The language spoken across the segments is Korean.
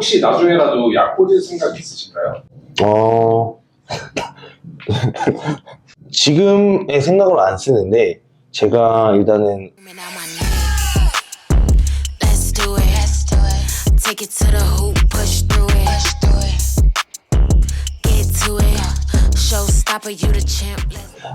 혹시 나중에라도 약 꽂을 생각 있으신가요? 어, 지금의 생각으로 안 쓰는데, 제가 일단은,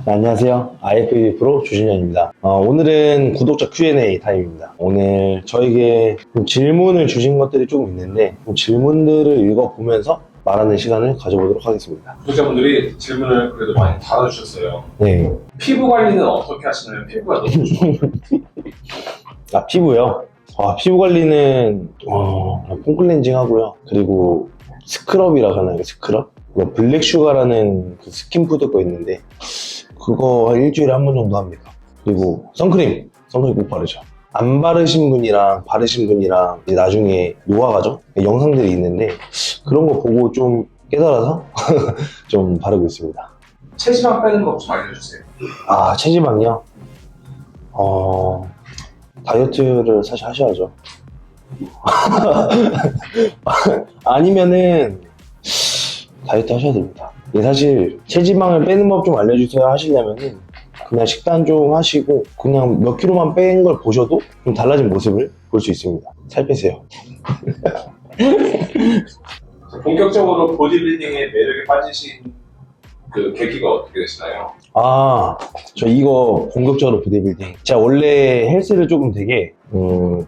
네, 안녕하세요. IFB 프로 주진현입니다. 어, 오늘은 구독자 Q&A 타임입니다. 오늘 저에게 좀 질문을 주신 것들이 조금 있는데, 그 질문들을 읽어보면서 말하는 시간을 가져보도록 하겠습니다. 구독자분들이 질문을 그래도 많이 달아주셨어요. 네. 피부 관리는 어떻게 하시나요? 피부가 너무 좋아요. 아, 피부요? 아, 피부 관리는, 어, 폼클렌징 하고요. 그리고 스크럽이라고 하나요? 스크럽? 그 블랙슈가라는 그 스킨푸드 거 있는데, 그거 한 일주일에 한 번 정도 합니다. 그리고 선크림! 선크림 꼭 바르죠. 안 바르신 분이랑 바르신 분이랑 나중에 노화가죠? 영상들이 있는데, 그런 거 보고 좀 깨달아서 좀 바르고 있습니다. 체지방 빼는 법좀 알려주세요. 아, 체지방이요? 어, 다이어트를 사실 하셔야죠. 아니면은, 다이어트 하셔야 됩니다. 예, 사실, 체지방을 빼는 법 좀 알려주세요 하시려면은, 그냥 식단 좀 하시고, 그냥 몇 킬로만 뺀 걸 보셔도 좀 달라진 모습을 볼 수 있습니다. 살 빼세요. 본격적으로 보디빌딩의 매력에 빠지신 그 계기가 어떻게 되시나요? 아, 저 이거 본격적으로 보디빌딩. 제가 원래 헬스를 조금 되게, 음,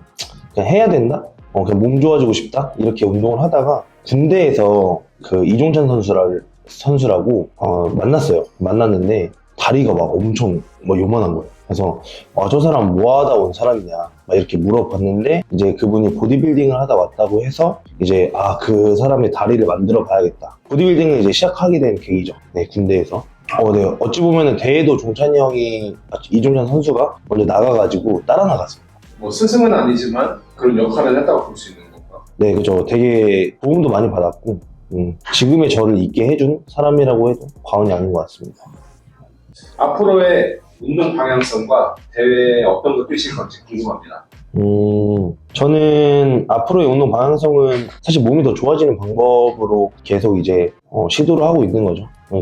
그냥 해야 된다? 어, 그냥 몸 좋아지고 싶다? 이렇게 운동을 하다가 군대에서 그 이종찬 선수를, 선수라고, 어, 만났어요. 만났는데 다리가 막 엄청 뭐 요만한 거예요. 그래서, 아, 저 사람 뭐 하다 온 사람이냐. 막 이렇게 물어봤는데, 이제 그분이 보디빌딩을 하다 왔다고 해서, 이제, 아, 그 사람의 다리를 만들어 봐야겠다. 보디빌딩을 이제 시작하게 된 계기죠. 네, 군대에서. 어, 네. 어찌 보면은 대회도 종찬이 형이, 아, 이종찬 선수가 먼저 나가가지고 따라 나갔어요. 뭐 스승은 아니지만 그런 역할을 했다고 볼 수 있는 건가? 네, 그죠. 되게 도움도 많이 받았고, 음, 지금의 저를 있게 해준 사람이라고 해도 과언이 아닌 것 같습니다. 앞으로의 운동 방향성과 대회에 어떤 걸 뛰실 건지 궁금합니다. 음, 저는 앞으로의 운동 방향성은 사실 몸이 더 좋아지는 방법으로 계속 이제 어, 시도를 하고 있는 거죠. 어,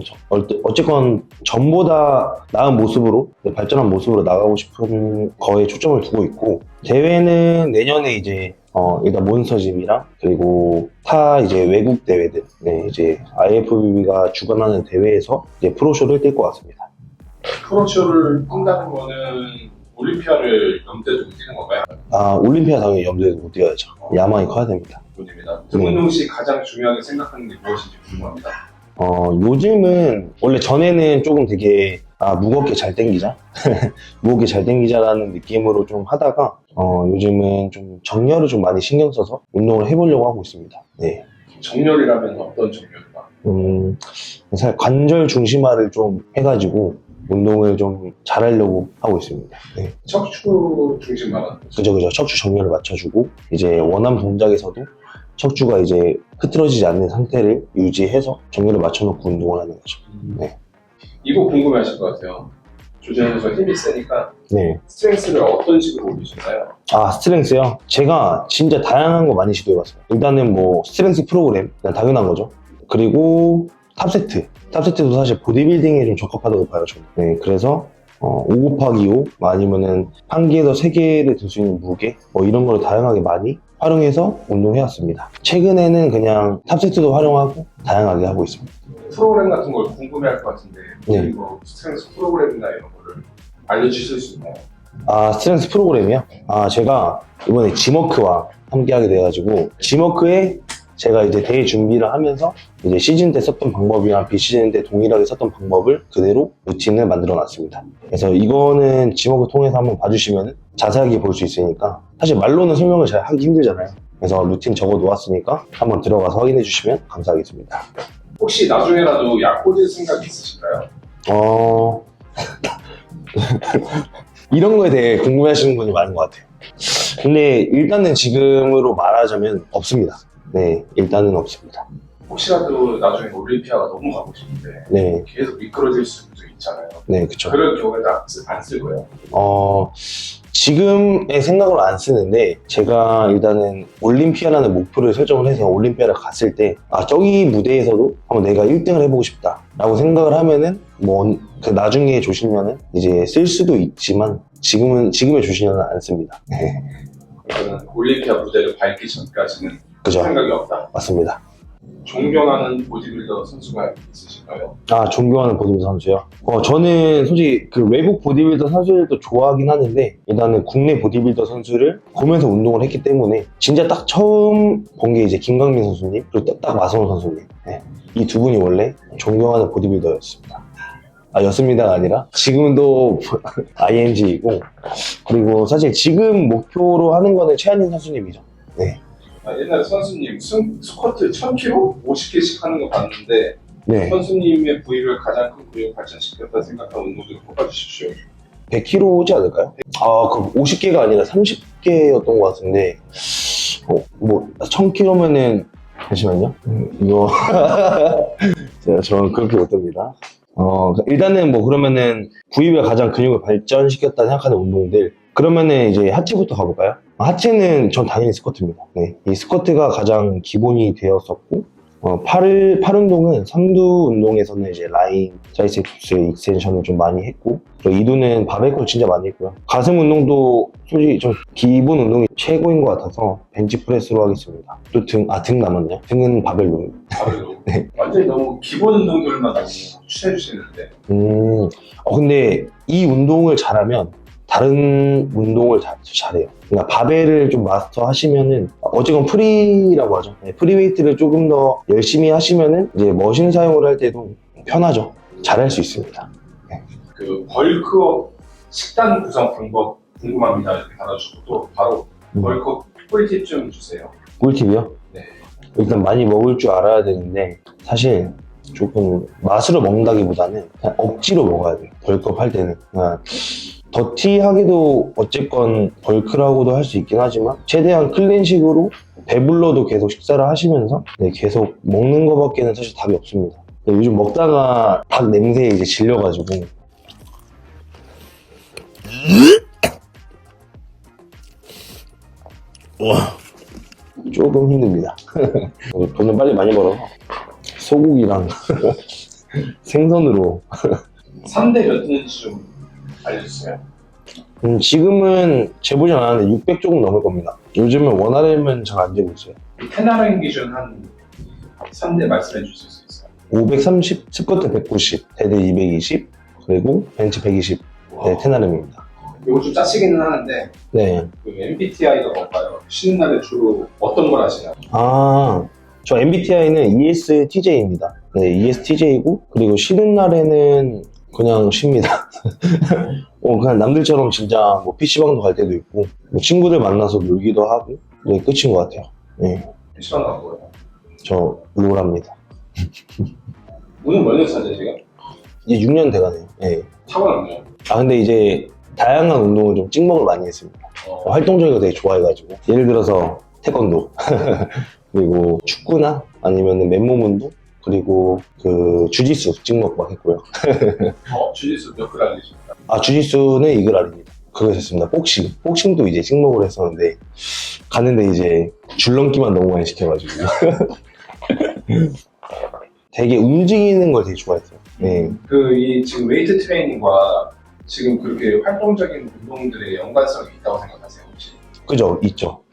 어쨌건 전보다 나은 모습으로 네, 발전한 모습으로 나가고 싶은 거에 초점을 두고 있고 대회는 내년에 이제 어, 일단 몬스터짐이랑 그리고 타 이제 외국 대회들 네, 이제 IFBB가 주관하는 대회에서 이제 프로쇼를 뛸 것 같습니다. 프로쇼를 뛴다는 거는 올림피아를 염두에 두고 뛰는 건가요? 아 올림피아 당연히 염두에 두고 뛰어야죠. 야망이 커야 됩니다. 부분입니다. 등운동 시 가장 중요하게 생각하는 게 무엇인지 궁금합니다. 어, 요즘은, 원래 전에는 조금 되게, 아, 무겁게 잘 땡기자? 무겁게 잘 땡기자라는 느낌으로 좀 하다가, 어, 요즘은 좀 정렬을 좀 많이 신경 써서 운동을 해보려고 하고 있습니다. 네. 정렬이라면 어떤 정렬인가? 음, 사실 관절 중심화를 좀 해가지고, 운동을 좀 잘하려고 하고 있습니다. 네. 척추 중심 말하는 거죠. 그죠, 그죠. 척추 정렬을 맞춰주고, 이제 원하는 동작에서도 척추가 이제 흐트러지지 않는 상태를 유지해서 정렬을 맞춰놓고 운동을 하는 거죠. 네. 이거 궁금해 하실 것 같아요. 조재현 선수가 힘이 세니까 네. 스트렝스를 어떤 식으로 올리시나요? 아, 스트렝스요? 제가 진짜 다양한 거 많이 시도해봤어요. 일단은 뭐, 스트렝스 프로그램, 그냥 당연한 거죠. 그리고 탑세트. 탑세트도 사실 보디빌딩에 좀 적합하다고 봐요, 저는. 네, 그래서, 어, 5 곱하기 5, 아니면은, 한 개에서 세 개를 들 수 있는 무게, 뭐 이런 걸 다양하게 많이 활용해서 운동해왔습니다. 최근에는 그냥 탑세트도 활용하고, 다양하게 하고 있습니다. 프로그램 같은 걸 궁금해 할 것 같은데 네. 이거 스트렝스 프로그램이나 이런 거를 알려주실 수 있나요? 아, 스트렝스 프로그램이요? 아, 제가 이번에 지머크와 함께 하게 돼가지고, 지머크에 제가 이제 대회 준비를 하면서 이제 시즌 때 썼던 방법이랑 비시즌 때 동일하게 썼던 방법을 그대로 루틴을 만들어 놨습니다. 그래서 이거는 지머크 통해서 한번 봐주시면 자세하게 볼 수 있으니까 사실 말로는 설명을 잘 하기 힘들잖아요. 그래서 루틴 적어 놓았으니까 한번 들어가서 확인해 주시면 감사하겠습니다. 혹시 나중에라도 약 꽂을 생각 있으신가요? 어, 이런 거에 대해 궁금해 하시는 분이 많은 것 같아요. 근데 일단은 지금으로 말하자면 없습니다. 네, 일단은 없습니다. 혹시라도 나중에 올림피아가 너무 가고 싶은데 네, 계속 미끄러질 수도 있잖아요. 네, 그쵸. 그럴 경우에는 안, 쓰, 안쓸 거예요. 어, 지금의 생각으로 안 쓰는데 제가 일단은 올림피아라는 목표를 설정을 해서 올림피아를 갔을 때 아 저기 무대에서도 한번 내가 1등을 해보고 싶다 라고 생각을 하면은 뭐그 나중에 조시면은 이제 쓸 수도 있지만 지금은 지금의 조시면은 안 씁니다. 올림피아 무대를 밟기 전까지는 그죠? 생각이 없다. 맞습니다. 존경하는 보디빌더 선수가 있으실까요? 아, 존경하는 보디빌더 선수요? 어, 저는 솔직히 그 외국 보디빌더 선수들도 좋아하긴 하는데, 일단은 국내 보디빌더 선수를 보면서 운동을 했기 때문에, 진짜 딱 처음 본 게 이제 김강민 선수님, 그리고 딱, 딱 마성호 선수님. 이두 분이 원래 존경하는 보디빌더였습니다. 아, 였습니다가 아니라, 지금도 ING이고, 그리고 사실 지금 목표로 하는 거는 최한진 선수님이죠. 아, 옛날에 선수님 승, 스쿼트 1000kg? 50개씩 하는 거 봤는데 네. 선수님의 부위를 가장 큰 부위로 발전시켰다 생각하는 운동들 뽑아주십시오. 100kg지 않을까요? 아, 그 50개가 아니라 30개였던 것 같은데, 어, 뭐, 1000kg면은, 잠시만요. 음, 이거, 제가 저는 그렇게 못합니다. 어, 일단은 뭐, 그러면은, 부위가 가장 근육을 발전시켰다 생각하는 운동들, 그러면은 이제 하체부터 가볼까요? 하체는 전 당연히 스쿼트입니다. 네. 이 스쿼트가 가장 기본이 되었었고, 어, 팔, 팔 운동은 삼두 운동에서는 이제 라인, 트라이셉스 익스텐션을 좀 많이 했고, 이두는 바벨컬 진짜 많이 했고요. 가슴 운동도 솔직히 좀 기본 운동이 최고인 것 같아서 벤치프레스로 하겠습니다. 또 등, 아, 등 남았네요. 등은 바벨로. 바로 네. 완전히 너무 기본 운동들만 추천해 주시는데 음, 어, 근데 이 운동을 잘하면 다른 운동을 잘, 잘해요. 그러니까 바벨을 좀 마스터 하시면은, 어쨌건 프리라고 하죠. 네, 프리웨이트를 조금 더 열심히 하시면은, 이제 머신 사용을 할 때도 편하죠. 잘할 수 있습니다. 그 벌크업 식단 구성 방법 궁금합니다 이렇게 달아주고 또 바로 음. 벌크업 꿀팁 좀 주세요. 꿀팁이요? 네. 일단 많이 먹을 줄 알아야 되는데 사실 조금 맛으로 먹는다기보다는 그냥 억지로 먹어야 돼요. 벌크업 할 때는. 그냥 더티하게도 어쨌건 벌크라고도 할 수 있긴 하지만 최대한 클린식으로 배불러도 계속 식사를 하시면서 네, 계속 먹는 것밖에는 사실 답이 없습니다. 근데 요즘 먹다가 닭 냄새에 이제 질려가지고 조금 힘듭니다. 돈을 빨리 많이 벌어서 소고기랑 생선으로 3대 몇 등인지 좀 알려주세요. 음, 지금은 재보진 않았는데 600 조금 넘을 겁니다. 요즘은 원RM은 잘 안 재고 있어요. 테나랭 기준 한 3대 말씀해 주실 수 있어요? 530, 스쿼트 190, 데드 220, 그리고 벤치 120, 네, 테나름입니다. 이거 좀 짜치기는 하는데 네. 그 MBTI가 뭔가요? 쉬는 날에 주로 어떤 걸 하시나요? 아, 저 MBTI는 ESTJ입니다. 네, ESTJ고, 그리고 쉬는 날에는 그냥 쉽니다. 어, 그냥 남들처럼 진짜 뭐 PC방도 갈 때도 있고, 뭐 친구들 만나서 놀기도 하고, 네, 끝인 것 같아요. 네, 시간 나고요. 저 롤합니다. 오늘 몇년 차죠 지금? 이제 6년 돼가네요. 네. 타고났네요. 아, 근데 이제 다양한 운동을 좀 찍먹을 많이 했습니다. 어, 활동적인 거 되게 좋아해가지고. 예를 들어서 태권도, 그리고 축구나 아니면 맨몸 운동, 그리고 그 주짓수 찍먹 막 했고요. 어, 주짓수 몇글 알리십니까? 아, 주짓수는 이글 아닙니다. 그거 했습니다. 복싱. 복싱도 이제 찍먹을 했었는데, 가는데 이제 줄넘기만 너무 많이 시켜가지고. 되게 움직이는 걸 되게 좋아했어요. 네. 그 이 지금 웨이트 트레이닝과 지금 그렇게 활동적인 운동들의 연관성이 있다고 생각하세요 혹시? 그죠? 있죠.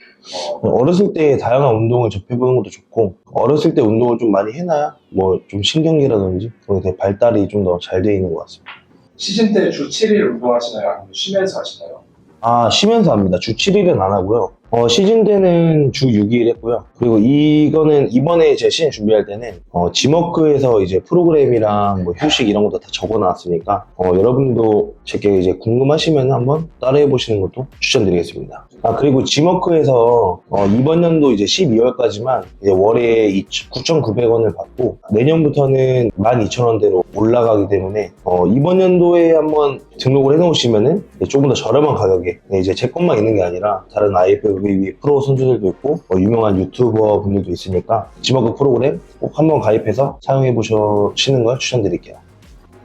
어, 어렸을 때 다양한 운동을 접해보는 것도 좋고, 어렸을 때 운동을 좀 많이 해놔야, 뭐, 좀 신경계라든지, 그런 게 발달이 좀 더잘돼 있는 것 같습니다. 시즌 때 주 7일 운동하시나요? 아니면 쉬면서 하시나요? 아, 쉬면서 합니다. 주 7일은 안 하고요. 어, 시즌 때는 주 6일 했고요. 그리고 이거는 이번에 제 시즌 준비할 때는 어, 지머크에서 이제 프로그램이랑 뭐 휴식 이런 것도 다 적어 놨으니까 어, 여러분도 제게 이제 궁금하시면 한번 따라해 보시는 것도 추천드리겠습니다. 아, 그리고 지머크에서 어, 이번 연도 이제 12월까지만 이제 월에 9,900원을 받고 내년부터는 12,000원대로 올라가기 때문에 어, 이번 연도에 한번 등록을 해 놓으시면은 조금 더 저렴한 가격에 네, 이제 제 것만 있는 게 아니라 다른 IFBB 프로 선수들도 있고 어, 유명한 유튜버 분들도 있으니까 지머크 프로그램 꼭 한번 가입해서 사용해 보시는 걸 추천드릴게요.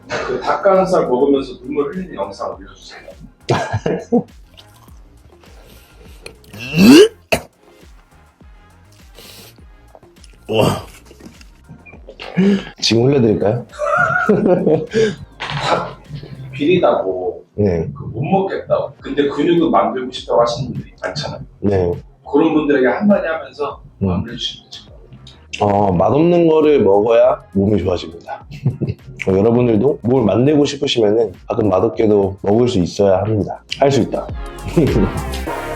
그 닭가슴살 먹으면서 눈물 흘리는 영상 올려주세요. 와. 지금 흘려드릴까요? 다 비리다고 네, 그 못 먹겠다고. 근데 근육은 만들고 싶다고 하시는 분들이 많잖아요. 네. 그런 분들에게 한마디 하면서 음. 마무리해 주시면 되죠. 어, 맛없는 거를 먹어야 몸이 좋아집니다. 어, 여러분들도 뭘 만들고 싶으시면은 가끔 맛없게도 먹을 수 있어야 합니다. 할 수 있다.